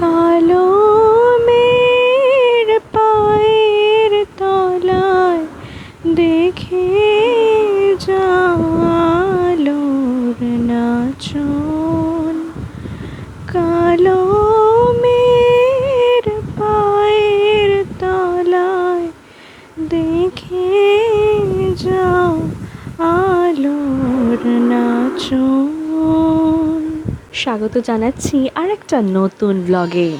কালো পায়ের তলায় দেখে নাচন। কালো পায়ের তলায় দেখে আলোর নাচন। স্বাগত জানাচ্ছি আরেকটা নতুন ব্লগে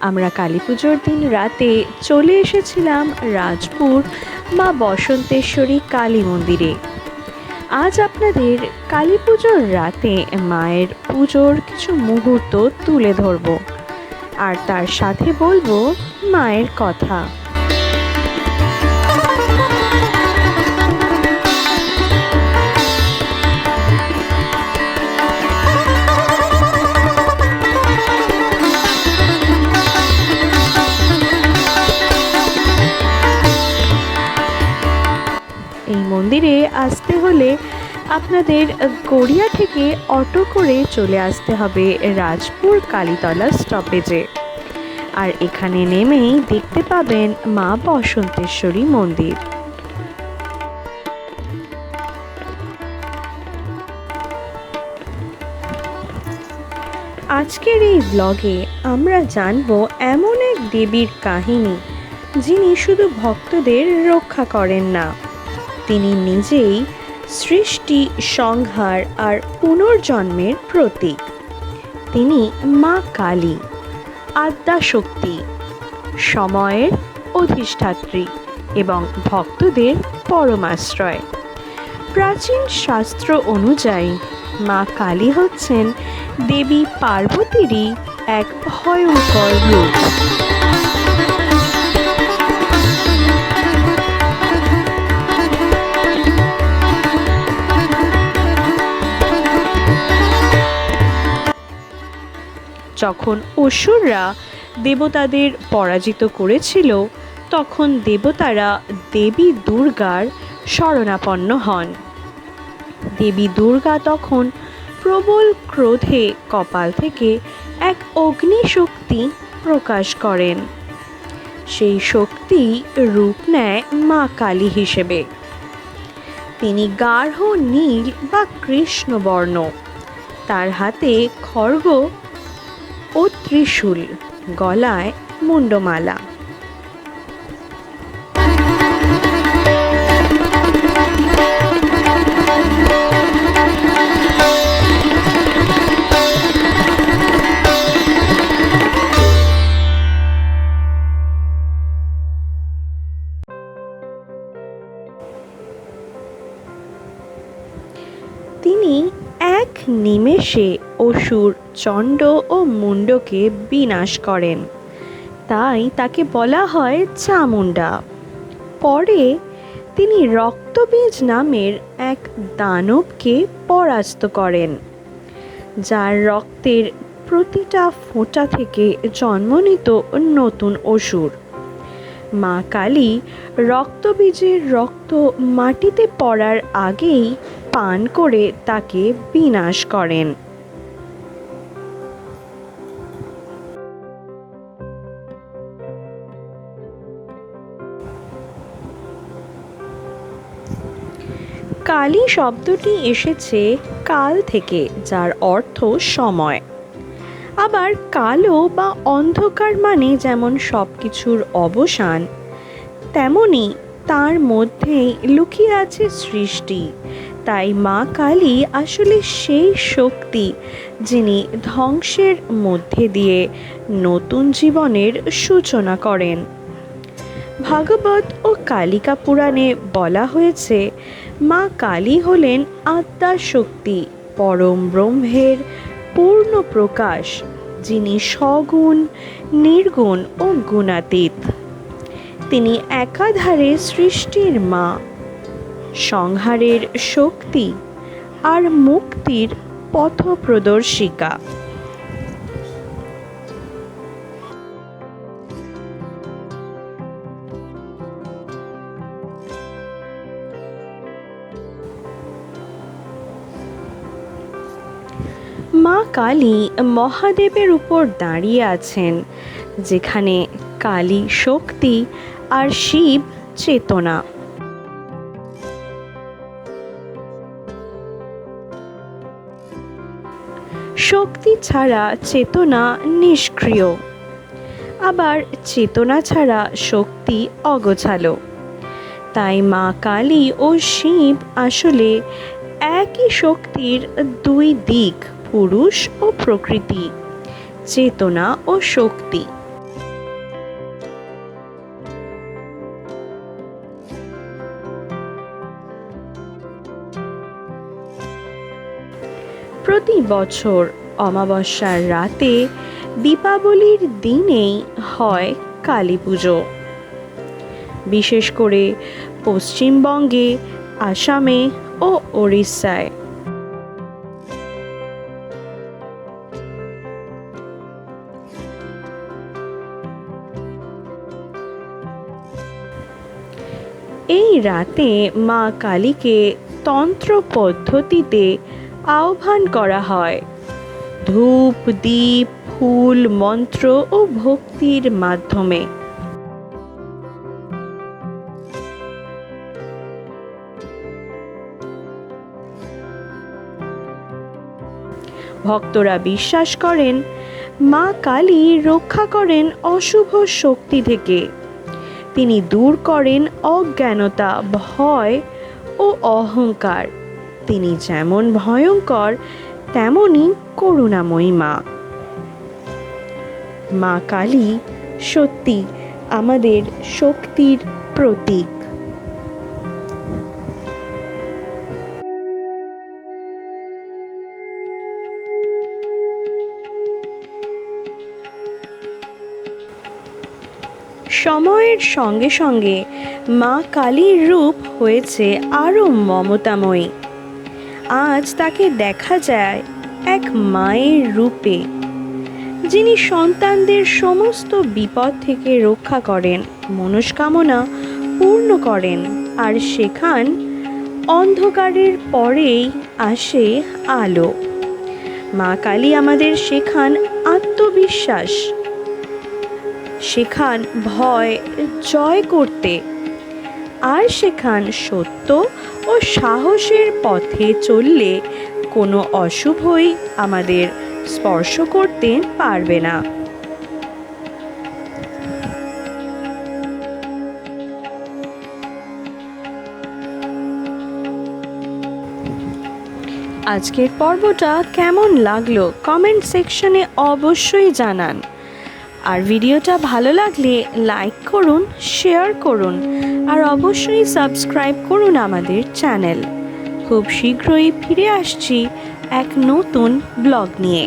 আমরা কালী পুজোর দিন রাতে চলে এসেছিলাম রাজপুর মা বসন্তেশ্বরী কালী মন্দিরে। আজ আপনাদের কালী পুজোর রাতে মায়ের পুজোর কিছু মুহূর্ত তুলে ধরব। আর তার সাথে বলব মায়ের কথা। হলে আপনাদের গড়িয়া থেকে অটো করে চলে আসতে হবে রাজপুর কালীতলা স্টপেজে আর এখানে নেমেই দেখতে পাবেন মা বসন্তেশ্বরী মন্দির। আজকের এই ব্লগে আমরা জানব এমন এক দেবীর কাহিনী, যিনি শুধু ভক্তদের রক্ষা করেন না, তিনি নিজেই সৃষ্টি, সংহার আর পুনর্জন্মের প্রতীক। তিনি মা কালী আদ্যা শক্তি সময়ের অধিষ্ঠাত্রী এবং ভক্তদের পরমাশ্রয়। প্রাচীন শাস্ত্র অনুযায়ী মা কালী হচ্ছেন দেবী পার্বতীরই এক ভয়ঙ্কর রূপ। যখন অসুররা দেবতাদের পরাজিত করেছিল, তখন দেবতারা দেবী দুর্গার শরণাপন্ন হন। দেবী দুর্গা তখন প্রবল ক্রোধে কপাল থেকে এক অগ্নিশক্তি প্রকাশ করেন। সেই শক্তি রূপ নেয় মা কালী হিসেবে। তিনি গাঢ় নীল বা কৃষ্ণবর্ণ। তার হাতে খড়গ ত্রিশূল গলায় মুন্ডমালা নিমেষে অসুর চণ্ড ও মুন্ডকে বিনাশ করেন। তাই তাকে বলা হয় চামুণ্ডা। পরে তিনি রক্তবীজ নামের এক দানবকে পরাস্ত করেন, যার রক্তের প্রতিটা ফোঁটা থেকে জন্ম নিত নতুন অসুর। মা কালী রক্তবীজের রক্ত মাটিতে পড়ার আগেই পান করে তাকে বিনাশ করেন। কালী শব্দটি এসেছে কাল থেকে, যার অর্থ সময়। আবার কালো বা অন্ধকার মানে যেমন সব কিছুর অবসান, তেমনি তার মধ্যেই লুকিয়ে আছে সৃষ্টি। তাই মা কালী আসলে সেই শক্তি যিনি ধ্বংসের মধ্যে দিয়ে নতুন জীবনের সূচনা করেন। ভাগবত ও কালিকা পুরাণে বলা হয়েছে, মা কালী হলেন আত্মার শক্তি, পরম ব্রহ্মের পূর্ণ প্রকাশ, যিনি সগুণ, নির্গুণ ও গুণাতীত। তিনি একাধারে সৃষ্টির মা। সংহারের শক্তি আর মুক্তির পথপ্রদর্শিকা। মা কালী মহাদেবের উপর দাঁড়িয়ে আছেন, যেখানে কালী শক্তি আর শিব চেতনা। শক্তি ছাড়া চেতনা নিষ্ক্রিয়। আবার চেতনা ছাড়া শক্তি অগোছালো। তাই মা কালী ও শিব আসলে একই শক্তির দুই দিক। পুরুষ ও প্রকৃতি, চেতনা ও শক্তি। প্রতি বছর অমাবস্যার রাতে দীপাবলির দিনেই হয় কালী পুজো। বিশেষ করে পশ্চিমবঙ্গে, আসামে ও ওড়িশায়। রাতে মা কালীকে তন্ত্র পদ্ধতিতে আহ্বান করা হয়। ধূপ, দীপ, ফুল, মন্ত্র ও ভক্তির মাধ্যমে। ভক্তরা বিশ্বাস করেন, মা কালী রক্ষা করেন অশুভ শক্তি থেকে। তিনি দূর করেন অজ্ঞানতা, ভয় ও অহংকার। তিনি যেমন ভয়ঙ্কর তেমনই করুণাময়ী মা। মা কালী সত্যি আমাদের শক্তির প্রতীক। সময়ের সঙ্গে সঙ্গে মা কালীর রূপ হয়েছে আরও মমতাময়ী। আজ তাকে দেখা যায় এক মায়ের রূপে, যিনি সন্তানদের সমস্ত বিপদ থেকে রক্ষা করেন, মনস্কামনা পূর্ণ করেন আর সেখান অন্ধকারের পরেই আসে আলো। মা কালী আমাদের শেখান আত্মবিশ্বাস শেখান ভয়, জয় করতে। আর শেখান সত্য ও সাহসের পথে চললে কোনো অশুভই আমাদের স্পর্শ করতে পারবে না। আজকের পর্বটা কেমন লাগল কমেন্ট সেকশনে অবশ্যই জানান। আর ভিডিওটা ভালো লাগলে লাইক করুন, শেয়ার করুন, আর অবশ্যই সাবস্ক্রাইব করুন আমাদের চ্যানেল। খুব শীঘ্রই ফিরে আসছি এক নতুন ব্লগ নিয়ে।